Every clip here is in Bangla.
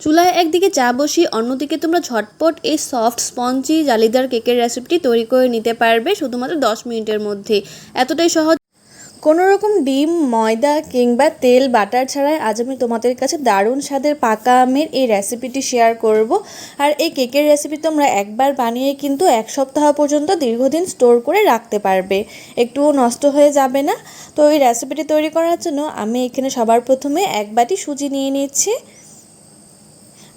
চুলায় একদিকে চা বসিয়ে অন্যদিকে তোমরা ঝটপট এই সফট স্পঞ্জি জালিদার কেকের রেসিপিটি তৈরি করে নিতে পারবে শুধুমাত্র দশ মিনিটের মধ্যে। এতটাই সহজ। কোনো রকম ডিম, ময়দা কিংবা তেল, বাটার ছাড়াই আজ আমি তোমাদের কাছে দারুণ স্বাদের পাকা আমের এই রেসিপিটি শেয়ার করব। আর এই কেকের রেসিপি তোমরা একবার বানিয়ে কিন্তু এক সপ্তাহ পর্যন্ত দীর্ঘদিন স্টোর করে রাখতে পারবে। একটুও নষ্ট হয়ে যাবে না। তো এই রেসিপিটি তৈরি করার জন্য আমি এখানে সবার প্রথমে এক বাটি সুজি নিয়ে নিচ্ছি।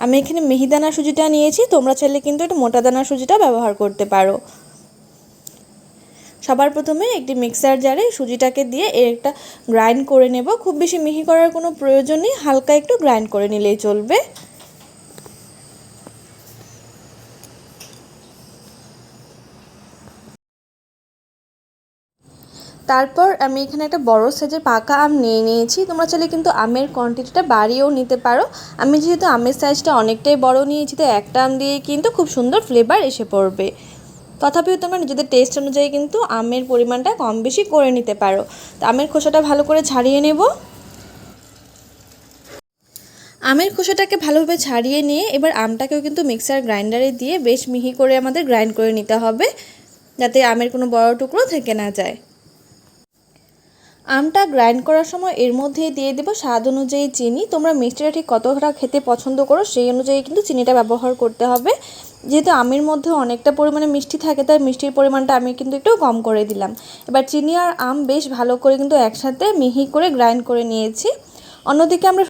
আমি এখানে মিহিদানা সুজিটা নিয়েছি, তোমরা চাইলে কিন্তু একটু মোটা দানা সুজিটা ব্যবহার করতে পারো। সবার প্রথমে একটি মিক্সার জারে সুজিটাকে দিয়ে এর একটা গ্রাইন্ড করে নেব। খুব বেশি মিহি করার কোনো প্রয়োজন নেই, হালকা একটু গ্রাইন্ড করে নিলেই চলবে। তারপর আমি এখানে একটা বড় সাইজের পাকা আম নিয়ে নিয়েছি। তোমরা চাইলে কিন্তু আমের কোয়ান্টিটিটা বাড়িয়েও নিতে পারো। আমি যেহেতু আমের সাইজটা অনেকটাই বড় নিয়েছি তো একটা আম দিয়ে কিন্তু খুব সুন্দর ফ্লেভার এসে পড়বে। তথাপিও তোমরা নিজেদের টেস্ট অনুযায়ী কিন্তু আমের পরিমাণটা কম বেশি করে নিতে পারো। তো আমের খোসাটা ভালো করে ছাড়িয়ে নেব। আমের খোসাটাকে ভালোভাবে ছাড়িয়ে নিয়ে এবার আমটাকেও কিন্তু মিক্সার গ্রাইন্ডারে দিয়ে বেশ মিহি করে আমাদের গ্রাইন্ড করে নিতে হবে, যাতে আমের কোনো বড় টুকরো থেকে না যায়। আমটা গ্রাইন্ড করার সময় এর মধ্যে দিয়ে দেবো। স্বাদ অনুযায়ী চিনি। তোমরা মিষ্টিটা ঠিক কতটা খেতে পছন্দ করো সেই অনুযায়ী কিন্তু চিনিটা ব্যবহার করতে হবে। যেহেতু আমের মধ্যে অনেকটা পরিমাণে মিষ্টি থাকে, তাই মিষ্টির পরিমাণটা আমি কিন্তু একটু কম করে দিলাম। এবার চিনি আর আম বেশ ভালো করে কিন্তু একসাথে মিহি করে গ্রাইন্ড করে নিয়েছি। অন্যদিকে আমরা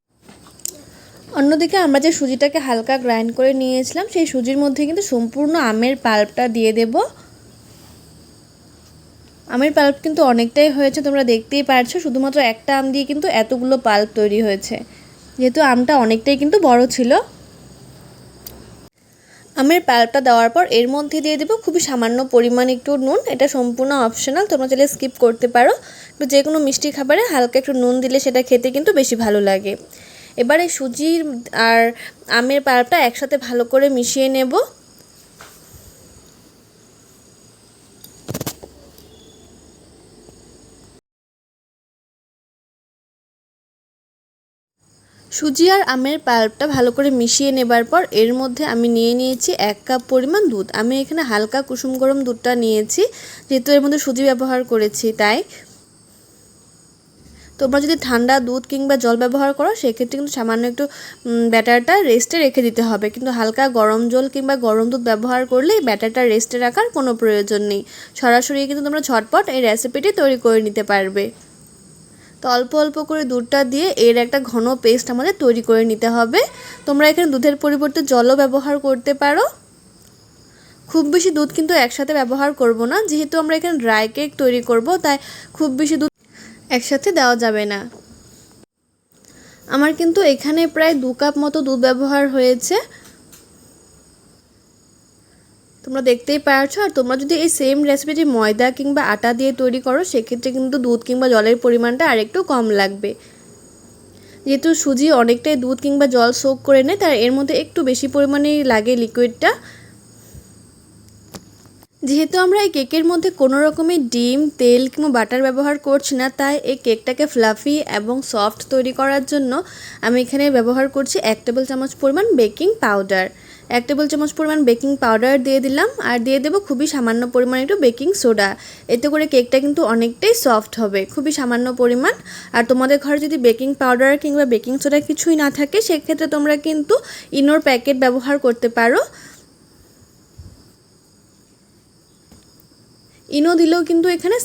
অন্যদিকে আমরা যে সুজিটাকে হালকা গ্রাইন্ড করে নিয়েছিলাম, সেই সুজির মধ্যে কিন্তু সম্পূর্ণ আমের পাল্পটা দিয়ে দেবো। আমের পাল্প কিন্তু অনেকটাই হয়েছে, তোমরা দেখতেই পারছ। শুধুমাত্র একটা আম দিয়ে কিন্তু এতগুলো পাল্প তৈরি হয়েছে। যেহেতু আমটা অনেকটাই কিন্তু বড় ছিল। আমের পাল্পটা দেওয়ার পর এর মধ্যে দিয়ে দেবো খুবই সামান্য পরিমাণ একটু নুন। এটা সম্পূর্ণ অপশনাল তোমরা চাইলে স্কিপ করতে পারো। যে কোনো মিষ্টি খাবারে হালকা একটু নুন দিলে সেটা খেতে কিন্তু বেশি ভালো লাগে। এবারে সুজির আর আমের পাল্পটা একসাথে ভালো করে মিশিয়ে নেব। সুজি আর আমের পাল্পটা ভালো করে মিশিয়ে নেবার পর এর মধ্যে আমি নিয়ে নিয়েছি এক কাপ পরিমাণ দুধ। আমি এখানে হালকা কুসুম গরম দুধটা নিয়েছি, যেহেতু এর মধ্যে সুজি ব্যবহার করেছি, তাই। তোমরা যদি ঠান্ডা দুধ কিংবা জল ব্যবহার করো, সেক্ষেত্রে কিন্তু সামান্য একটু ব্যাটারটা রেস্টে রেখে দিতে হবে। কিন্তু হালকা গরম জল কিংবা গরম দুধ ব্যবহার করলে ব্যাটারটা রেস্টে রাখার কোনো প্রয়োজন নেই। সরাসরি কিন্তু তোমরা ঝটপট এই রেসিপিটি তৈরি করে নিতে পারবে। তো অল্প অল্প করে দুধটা দিয়ে এর একটা ঘন পেস্ট আমাদের তৈরি করে নিতে হবে। তোমরা এখানে দুধের পরিবর্তে জলও ব্যবহার করতে পারো। খুব বেশি দুধ কিন্তু একসাথে ব্যবহার করব না, যেহেতু আমরা এখানে ড্রাই কেক তৈরি করব, তাই খুব বেশি দুধ একসাথে দেওয়া যাবে না। আমার কিন্তু এখানে প্রায় দু কাপ মতো দুধ ব্যবহার হয়েছে। তোমরা দেখতেই পারছ, আর তোমরা যদি এই সেম রেসিপিটি ময়দা কিংবা আটা দিয়ে তৈরি করো, সেক্ষেত্রে কিন্তু দুধ কিংবা জলের পরিমাণটা আরেকটু কম লাগবে। যেহেতু সুজি অনেকটাই দুধ কিংবা জল সোক করে নেয় তার এর মধ্যে একটু বেশি পরিমাণেই লাগে লিকুইডটা যেহেতু আমরা এই কেকের মধ্যে কোনো রকমের ডিম, তেল কিংবা বাটার ব্যবহার করছি না, তাই এই কেকটাকে ফ্লাফি এবং সফট তৈরি করার জন্য আমি এখানে ব্যবহার করছি এক টেবিল চামচ পরিমাণ বেকিং পাউডার এক টেবিল চামচ পরিমাণ বেকিং পাউডার দিয়ে দিলাম আর দিয়ে দেবো খুবই সামান্য পরিমাণ একটু বেকিং সোডা। এতে করে কেকটা কিন্তু অনেকটাই সফট হবে, খুবই সামান্য পরিমাণ। আর তোমাদের ঘরে যদি বেকিং পাউডার কিংবা বেকিং সোডা কিছুই না থাকে, সেক্ষেত্রে তোমরা কিন্তু ইনোর প্যাকেট ব্যবহার করতে পারো। ইনো দিলেও কিন্তু এখানে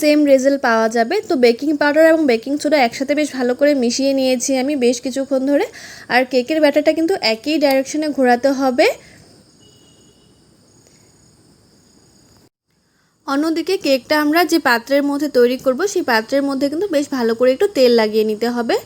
সেম রেজাল্ট পাওয়া যাবে। তো বেকিং পাউডার এবং বেকিং সোডা একসাথে বেশ ভালো করে মিশিয়ে নিয়েছি আমি বেশ কিছুক্ষণ ধরে। আর কেকের ব্যাটারটা কিন্তু একই ডাইরেকশনে ঘোরাতে হবে। অন্যদিকে কেকটা আমরা যে পাত্রের মধ্যে তৈরি করব, সেই পাত্রের মধ্যে কিন্তু বেশ ভালো করে একটু তেল লাগিয়ে নিতে হবে।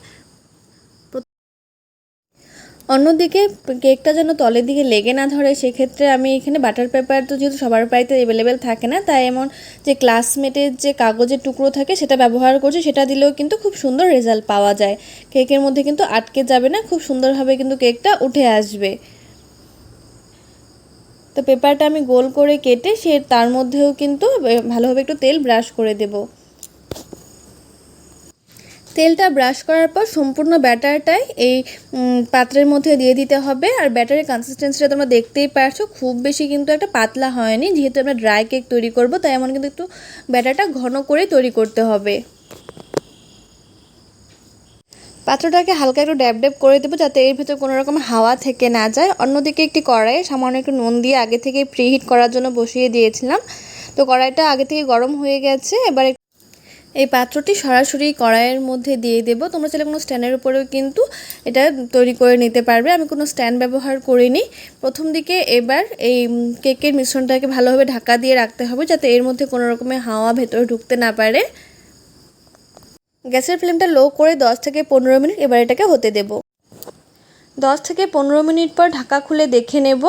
অন্যদিকে কেকটা যেন তলের দিকে লেগে না ধরে, সেক্ষেত্রে আমি এখানে বাটার পেপার তো যেহেতু সবার বাড়িতে অ্যাভেলেবেল থাকে না, তাই এমন যে ক্লাসমেটের যে কাগজের টুকরো থাকে সেটা ব্যবহার করছি, সেটা দিলেও কিন্তু খুব সুন্দর রেজাল্ট পাওয়া যায়। কেকের মধ্যে কিন্তু আটকে যাবে না, খুব সুন্দরভাবে কিন্তু কেকটা উঠে আসবে। তো পেপারটা আমি গোল করে কেটে সে তার মধ্যেও কিন্তু ভালোভাবে একটু তেল ব্রাশ করে দেবো। তেলটা ব্রাশ করার পর সম্পূর্ণ ব্যাটারটাই এই পাত্রের মধ্যে দিয়ে দিতে হবে। আর ব্যাটারের কনসিস্টেন্সিটা তোমরা দেখতেই পারছ, খুব বেশি কিন্তু একটা পাতলা হয়নি। যেহেতু আমরা ড্রাই কেক তৈরি করব, তাই এমন কিন্তু একটু ব্যাটারটা ঘন করে তৈরি করতে হবে। পাত্রটাকে হালকা একটু ড্যাব ড্যাব করে দেবো, যাতে এর ভেতর কোনো রকম হাওয়া থেকে না যায়। অন্যদিকে একটি কড়াইয়ে সামান্য একটু নুন দিয়ে আগে থেকে প্রিহিট করার জন্য বসিয়ে দিয়েছিলাম। তো কড়াইটা আগে থেকে গরম হয়ে গেছে, এবার এই পাত্রটি সরাসরি কড়াইয়ের মধ্যে দিয়ে দেব। তোমরা চাইলে কোনো স্ট্যান্ডের উপরেও কিন্তু এটা তৈরি করে নিতে পারবে। আমি কোনো স্ট্যান্ড ব্যবহার করিনি। প্রথম দিকে এবার এই কেকের মিশ্রণটাকে ভালোভাবে ঢাকা দিয়ে রাখতে হবে যাতে এর মধ্যে কোনো রকমের হাওয়া ভেতরে ঢুকতে না পারে। গ্যাসের ফ্লেমটা লো করে দশ থেকে পনেরো মিনিট এবার এটাকে হতে দেব। দশ থেকে পনেরো মিনিট পর ঢাকা খুলে দেখে নেব।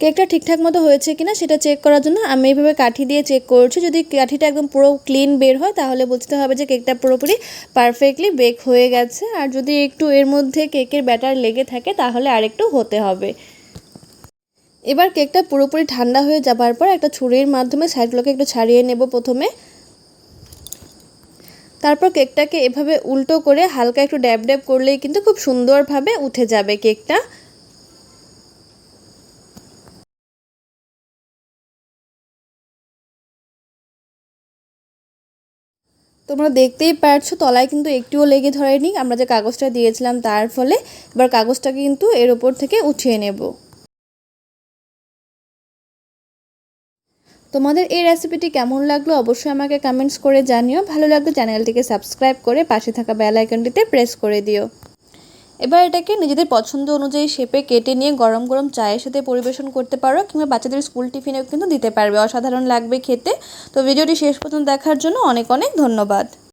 কেকটা ঠিকঠাক মতো হয়েছে কিনা সেটা চেক করার জন্য আমি এইভাবে কাঠি দিয়ে চেক করছি। যদি কাঠিটা একদম পুরো ক্লিন বের হয়, তাহলে বুঝতে হবে যে কেকটা পুরোপুরি পারফেক্টলি বেক হয়ে গেছে। আর যদি একটু এর মধ্যে কেকের ব্যাটার লেগে থাকে, তাহলে আরেকটু হতে হবে। এবার কেকটা পুরোপুরি ঠান্ডা হয়ে যাবার পর একটা ছুরির মাধ্যমে সাইডগুলোকে একটু ছাড়িয়ে নেব প্রথমে। তারপর কেকটাকে এভাবে উল্টো করে হালকা একটু ড্যাব ড্যাব করলেই কিন্তু খুব সুন্দরভাবে উঠে যাবে কেকটা। তোমরা দেখতেই পারছ, তলায় কিন্তু একটুও লেগে ধরেনি। আমরা যে কাগজটা দিয়েছিলাম তার ফলে এবার কাগজটাকে কিন্তু এর ওপর থেকে উঠিয়ে নেব। তোমাদের এই রেসিপিটি কেমন লাগল অবশ্যই আমাকে কমেন্টস করে জানিও। ভালো লাগলে চ্যানেলটিকে সাবস্ক্রাইব করে পাশে থাকা বেল আইকনটিতে প্রেস করে দিও। এবার এটাকে নিজেদের পছন্দ অনুযায়ী শেপে কেটে নিয়ে গরম গরম চায়ের সাথে পরিবেশন করতে পারো, কিংবা বাচ্চাদের স্কুল টিফিনেও কিন্তু দিতে পারবে। অসাধারণ লাগবে খেতে। তো ভিডিওটি শেষ পর্যন্ত দেখার জন্য অনেক অনেক ধন্যবাদ।